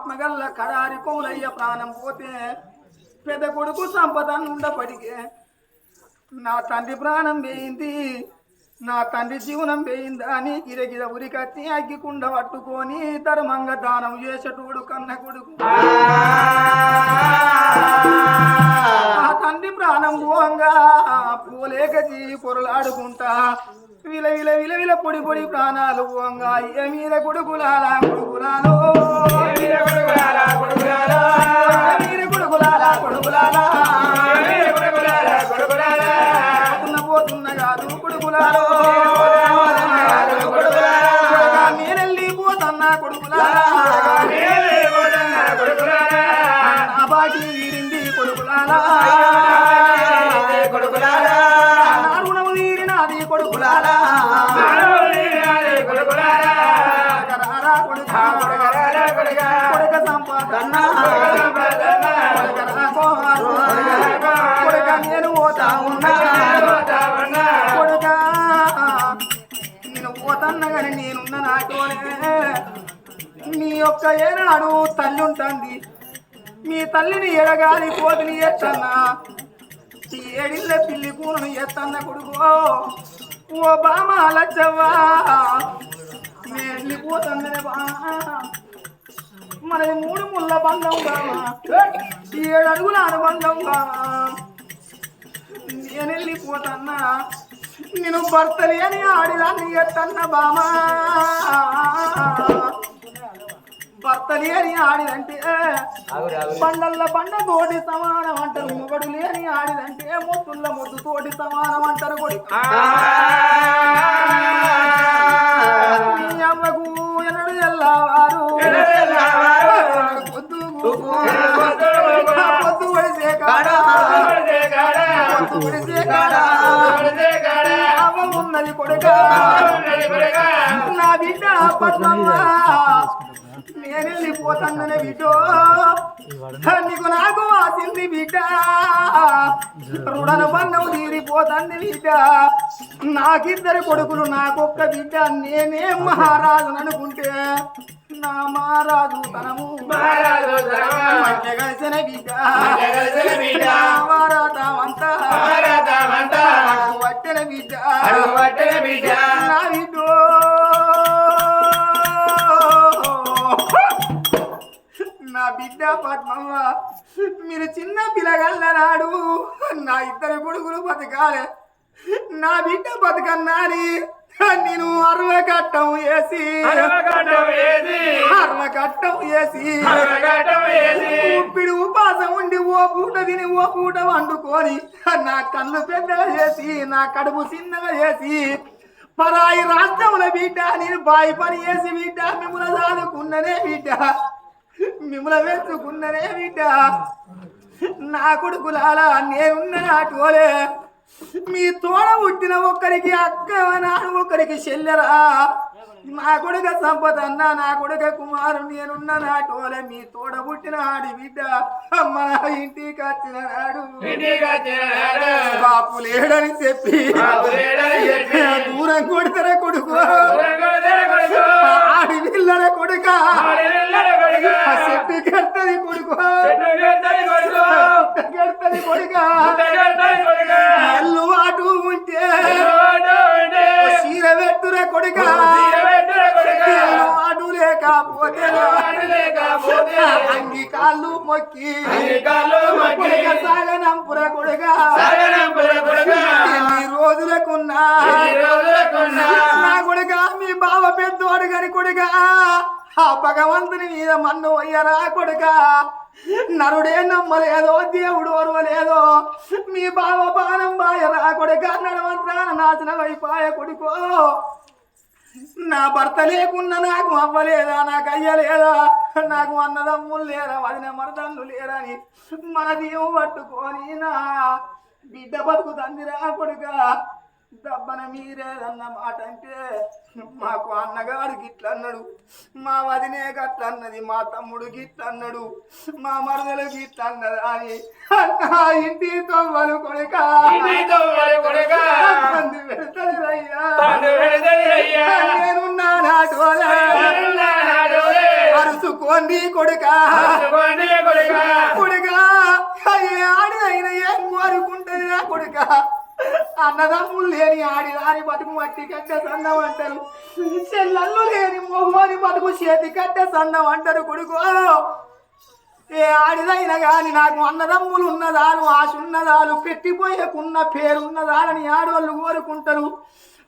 ఆత్మగల్ల కడారి కోలయ్య ప్రాణం పోతే పెద్ద కొడుకు సంపద ఉండపడికే. నా తండ్రి ప్రాణం వేయింది నా తండ్రి జీవనం వేయిందా అని గిరగిర ఉరికత్తి అగ్గికుండ పట్టుకొని ధర్మంగా దానం చేసేటోడు కన్న కొడుకు. ఆ తండ్రి ప్రాణం పోంగా. పోలేక జీవి పొరలాడుకుంటా విల విల విల విల పొడి పొడి ప్రాణాలు పోంగా ఏ మీద కొడుకులాలా కొడుకులాలో ఏ మీద కొడుకులాలా కొడుకులాలా పోతున్న పోతున్న కాదు కొడుకులాలో కొడుకా నేనెళ్ళి పోతన్నా కొడుకులారా? పోతా ఉన్నా. కొడుక నేను పోతన్నా కానీ నేనున్న నాటోనే నీ యొక్క ఏనాడు తల్లి ఉంటుంది. మీ తల్లిని ఎడగాలి కోతిని ఎత్తన్నా. ఈ ఏడిళ్ళ పిల్లి కూనను ఎత్తన్న కొడుకు. ఓ బామ లచ్చవ్వా నేను వెళ్ళిపోతుందనే బామా మనది మూడు ముళ్ళ బంధం బామా. ఏడు అడుగుల అనుబంధం బామా నేను వెళ్ళిపోతన్నా నేను భర్తలి అని ఆడిదాన్ని ఎత్తన్న బామా. భర్తలి అని ఆడిదంటే బండల్ల బండ తోటి సమానం అంటారు. మొగడు లేని ఆడిదంటే మొత్తుల్ల ముద్దు తోటి సమానం అంటారు కొడి నీ అమ్మకు ఎన్నడు ఎల్లవారు. పొద్దు పొద్దు అమ్మ ఉన్నది కొడుక? నా బిడ్డ పద్మమ్మ. నేను వెళ్ళిపోతాననే బిడ్డో. నీకు నాకు వాసింది బిడ్డ. రుణను బంధం తీరిపోతుంది బిడ్డ. నాకిద్దరు కొడుకులు నాకొక్క బిడ్డ. నేనే మహారాజు అనుకుంటే నా మహారాజు తనము కలిసిన బిడ్డ. వారాటమంతా వట్టిన బిడ్డ. నా బిడ్డో. బిడ్డ పద్మవ్వ మీరు చిన్న పిల్లగల్ల నాడు నా ఇద్దరు కొడుకులు బతకాలే. నా బిడ్డ బతకన్నాని నేను అరవ కట్టం వేసి. అరవ కట్టం వేసి. ఉప్పిడి ఉపాసం ఉండి ఓ పూట తిని ఓ పూట వండుకొని నా కళ్ళు పెద్దగా చేసి నా కడుపు చిన్నగా చేసి పరాయి రాష్ట్రముల బిడ్డ నేను బాయి పని చేసి బిడ్డ మిమ్మల్ని చదువుకున్ననే బిడ్డ. మిమ్మల్ని వెతుకున్ననే బిడ్డ. నా కొడుకులాలా నేనున్న నాటోలే మీ తోడ పుట్టిన ఒక్కరికి అక్క నాడు ఒక్కరికి చెల్లెరా. నా కొడుక సంపద అన్న నా కొడుక కుమారు నేనున్న నాటోలే మీ తోడ పుట్టిన ఆడి బిడ్డ. అమ్మ నా ఇంటికి వచ్చిన నాడు. బాపు లేడని చెప్పి దూరం కొడతారా కొడుకు? ఆడి పిల్లల కొడుక. కడతది కొడుకు. ఎల్లు అటు ఉంటే చీర పెట్టురా కొడుక. అటు లేకపోతే అంగి కాళ్ళు మొక్కి. సాగనంపుర కొడుక. రోజులకున్నా నా కొడుక మీ బావ పెద్దోడు గని కొడుక? ఆ భగవంతుని మీద మన్ను అయ్యరా కొడుక? నరుడే నమ్మలేదో దేవుడు ఓర్వలేదో మీ బావ బాణం బాయరా కొడుక? నడవంత్రాన నాశనం అయిపోయ కొడుకో. నా భర్త లేకున్నా నాకు అవ్వలేదా నాకు అయ్యలేదా? నాకు అన్నదమ్ములు లేరా వదిన మరదన్ను లేరని మన దీవు పట్టుకొని నా బిడ్డ బతుకుతందిరా కొడుక. దబ్బన మీరేదన్న మాట అంటే మాకు అన్నగాడు గిట్లన్నాడు. మా వదినే గట్లన్నది మా తమ్ముడు గిట్లన్నాడు. మా మరదలు గిట్లన్నది అని ఇంటి తొవ్వలు కొడుక. మంది అయ్యా నేనున్నా పంచుకోండి కొడుక. కొడుక. కొడుక ఏ ఆడిదైన ఏం కోరుకుంటుంది నా కొడుక? అన్నదమ్ములు లేని ఆడిదాని బతుకు మట్టి కట్టే సన్నం అంటారు. చెల్లల్లు లేని మొహోని బతుకు చేతి కట్టే సన్నం అంటారు కొడుకు. ఏ ఆడిదైనా కానీ నాకు అన్నదమ్ములు ఉన్నదాలు ఆశ ఉన్నదాలు పెట్టిపోయేకున్న పేరు ఉన్నదాలని ఆడవాళ్ళు కోరుకుంటారు.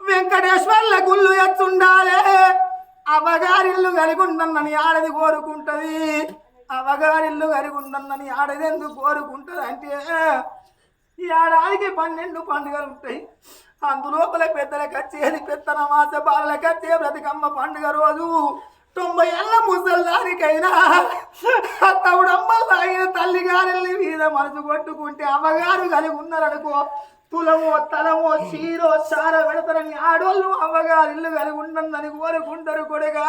వెంకటేశ్వర్ల గుళ్ళు ఎత్తుండాలే. అవగారిల్లు కలిగుండన్నని ఆడది కోరుకుంటది. అవగారిల్లు కలిగుండన్నని ఆడది ఎందుకు కోరుకుంటది అంటే ఈ ఏడాదికి పన్నెండు పండుగలు ఉంటాయి. అందులోపల పెద్దలకు వచ్చేది పెత్తన మాస బాలలకు వచ్చే బ్రతికమ్మ పండుగ రోజు. తొంభై ఏళ్ళ ముసల్దానికైనా తవుడమ్మలు తాగిన తల్లి మీద మనసు కొట్టుకుంటే అమ్మగారు కలిగి ఉన్నారనుకో తులమో తలమో చీరో చార పెడతారని ఆడోళ్ళు అమ్మగారు ఇల్లు కలిగి ఉందని కోరుకుంటారు కొడుగా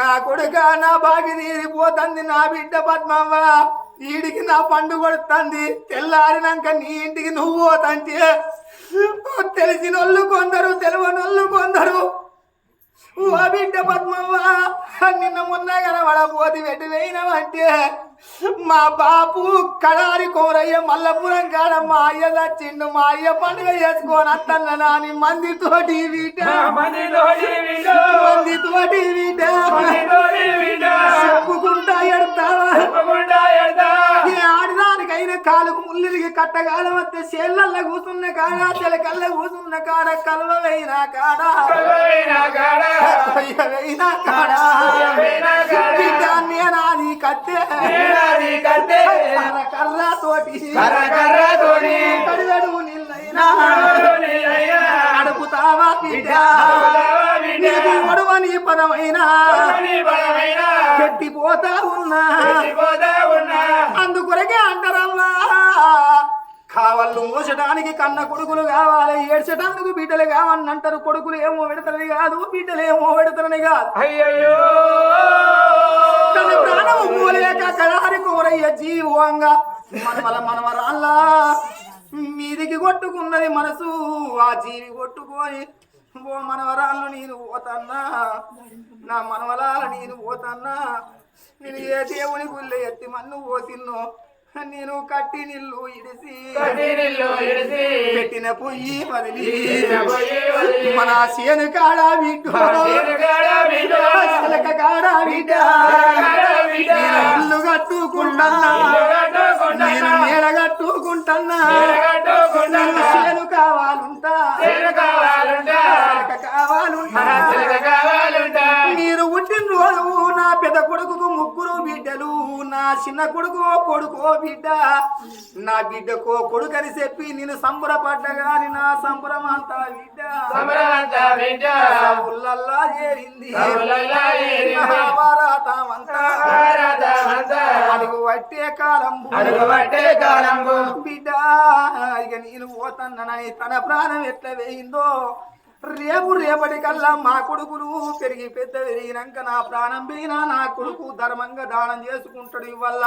నా కొడుక నా బాగి తీరిపోతుంది నా బిడ్డ పద్మవ్వ. ఈడికి నా పండు కొడుతుంది. తెల్లారినాక నీ ఇంటికి నువ్వు పోతంటే. తెలిసినోళ్ళు కొందరు తెలియనోళ్ళు కొందరు. ఓ బిడ్డ పద్మవ్వ నిన్న మొన్న కనబడబోతి వెట్టి వేయినావంటే మా బాపు కడారి కోరయ్య మల్లపురం కాడ మా అయ్య చచ్చిండు మా అయ్య పండుగ చేసుకొని అత్తన్న నాని మంది బిడ్డ మంది విండు చెప్పుకుంటా ఎడతావా ఆడదానికైన కాలుకు ముల్లిరిగి కట్టగాలం వస్తే చేళ్ళల్ల కూసున్న కాడ తెలకల్ల కూసున్న కాడ కలవైన కాడ. కలవైన కాడ. కాడ. కట్టే. కర్ర కర్ర తోటి కర్ర కర్ర తోటి. కడివెడు. నీకు ఒడవని పదమైనా. కట్టిపోతా ఉన్నా. అందుకొరకే అంటారమ్మా. కావాళ్ళు మోసడానికి కన్న కొడుకులు కావాలి. ఏడ్చడానికి బిడ్డలు కావాలని అంటారు కొడుకులు ఏమో పెడతారని కాదు బిడ్డలు ఏమో పెడతారని కాదు. అయ్యయ్యో. తన ప్రాణము పోలేక కడారి కోరయ్య జీవంగా మనమల మనమరాల్లా మీదికి కొట్టుకున్నది మనసు. ఆ జీవి కొట్టుకొని ఓ మనవరాళ్ళు నేను పోతన్నా నా మనవరాలు నేను పోతన్నా నేను ఏ దేవుని గుళ్ళ ఎత్తి మన్ను పోసిన్నో నేను కట్టి నిల్లు ఇడిసి. పెట్టిన పొయ్యి వదిలి. మన సేను కాడ బిడ్డ. కాడ బిడ్డ. ఇల్లు కట్టుకుంటన్నా. నేను మేడ కట్టుకుంటన్నా. కట్టుకుంటా చిన్న కొడుకు కొడుకో బిడ్డ. నా బిడ్డకో కొడుకని చెప్పి నేను సంబరపడ్డగాని నా సంబరం అంతా బిడ్డ బిడ్డ ఉల్లల్లా చేరింది అడుగు పట్టే కాలం అడుగు పట్టే కాలంబు. బిడ్డ ఇక నేను పోతన్ననని తన ప్రాణం ఎట్లా వేయిందో రేపు రేపటి కల్లా మా కొడుకులు పెరిగి పెద్ద పెరిగినాక నా ప్రాణం పోయినా నా కొడుకు ధర్మంగా దానం చేసుకుంటాడు ఇవల్ల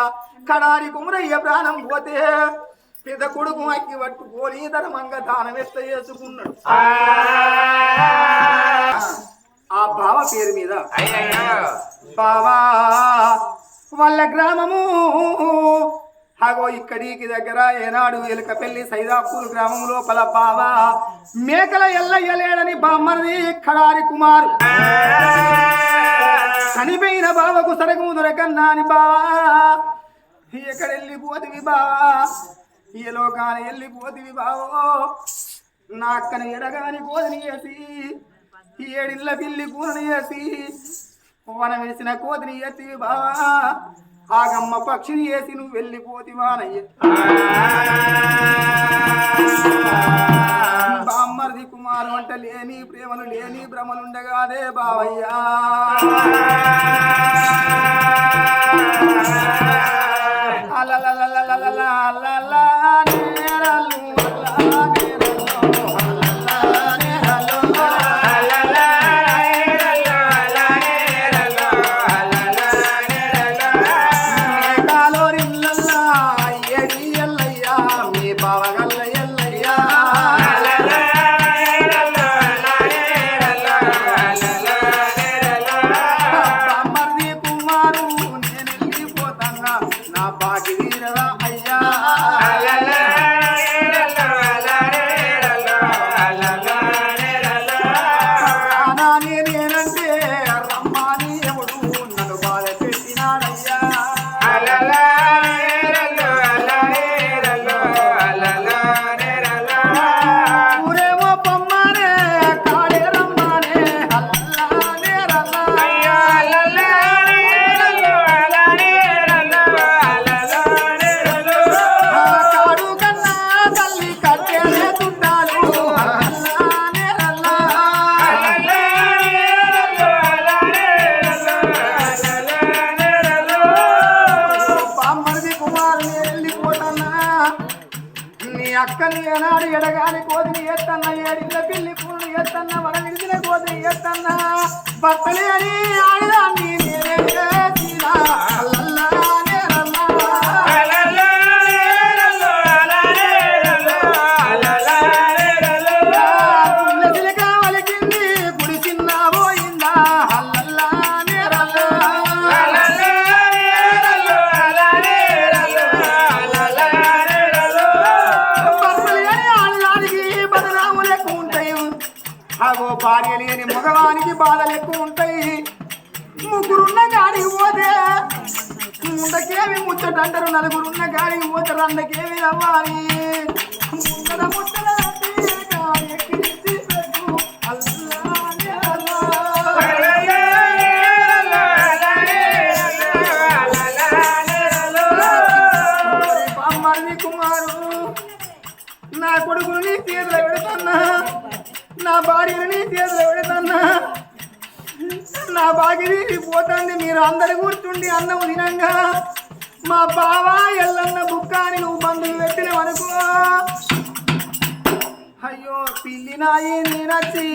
కడారి కుమరయ్య ప్రాణం పోతే పెద్ద కొడుకు అక్కి పట్టుకొని ధర్మంగా దానం ఎట్లా చేసుకున్నాడు. ఆ బావ పేరు మీద బావా వాళ్ళ గ్రామము హాగో ఇక్కడికి దగ్గర ఏనాడు ఎలుకపల్లి సైదాపూర్ గ్రామం లోపల బావ మేకల ఎల్లయ్యలేడని బామ్మది ఖడారి కుమారు. చనిపోయిన బావకు సరగము దొరకన్నా అని బావా ఎక్కడెళ్ళిపోతివి బావా ఈ లోకాన వెళ్ళిపోతివి బావో నా అక్కని ఎడగాని కోదని వేసి ఏడిళ్ళ పిల్లి కూరని వేసి వన వేసిన కోతిని ఎత్తివి బావా. ఆగమ్మ పక్షిని వేసి నువ్వు వెళ్ళిపోతివానయ్య బామ్మర్ది కుమారు అంట లేని ప్రేమలు లేని భ్రమలుండగానే బావయ్యా. అలా ముగ్గురున్న గాడికి పోతే ముందకేమి ముచ్చట అంటారు నలుగురున్న గాడికి పోతారు అందకేమి రవ్వాలి. ముందర ముట్టల కుమారు నా కొడుకుని నీ పెడుతున్నా నా భార్యని బాగిరి పోతుంది మీరు అందరు కూర్చుండి అన్నం తినంగా మా బావ ఎల్లన్న బుక్కాని నువ్వు బంధువులు పెట్టిన అనుకో అయ్యో పిల్లి నాయి నేనచ్చి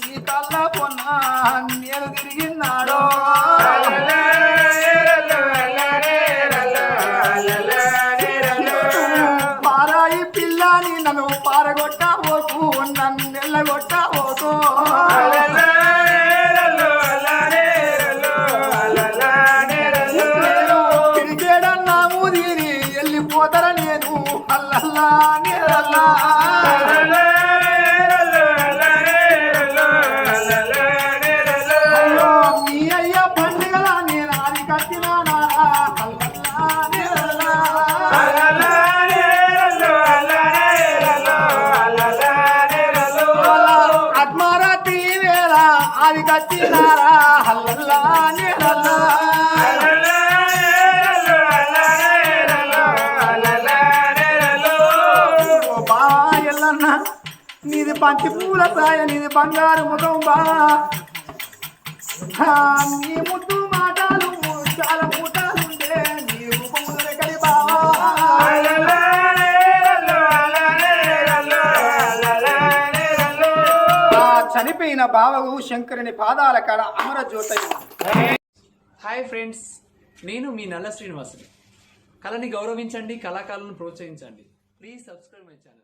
నీ కళ్ళ పొన్నా నేను పారాయి పిల్లని నన్ను పారగ నీది పంచి పూల సాయ నీది బంగారు ముఖం బా నీ ముద్దు మాట కలిగిన బావకు శంకరుని పాదాల కాడ అమర జ్యోతయ్య. హాయ్ ఫ్రెండ్స్ నేను మీ నల్ల శ్రీనివాసుని. కళని గౌరవించండి కళాకారులను ప్రోత్సహించండి. Please subscribe my channel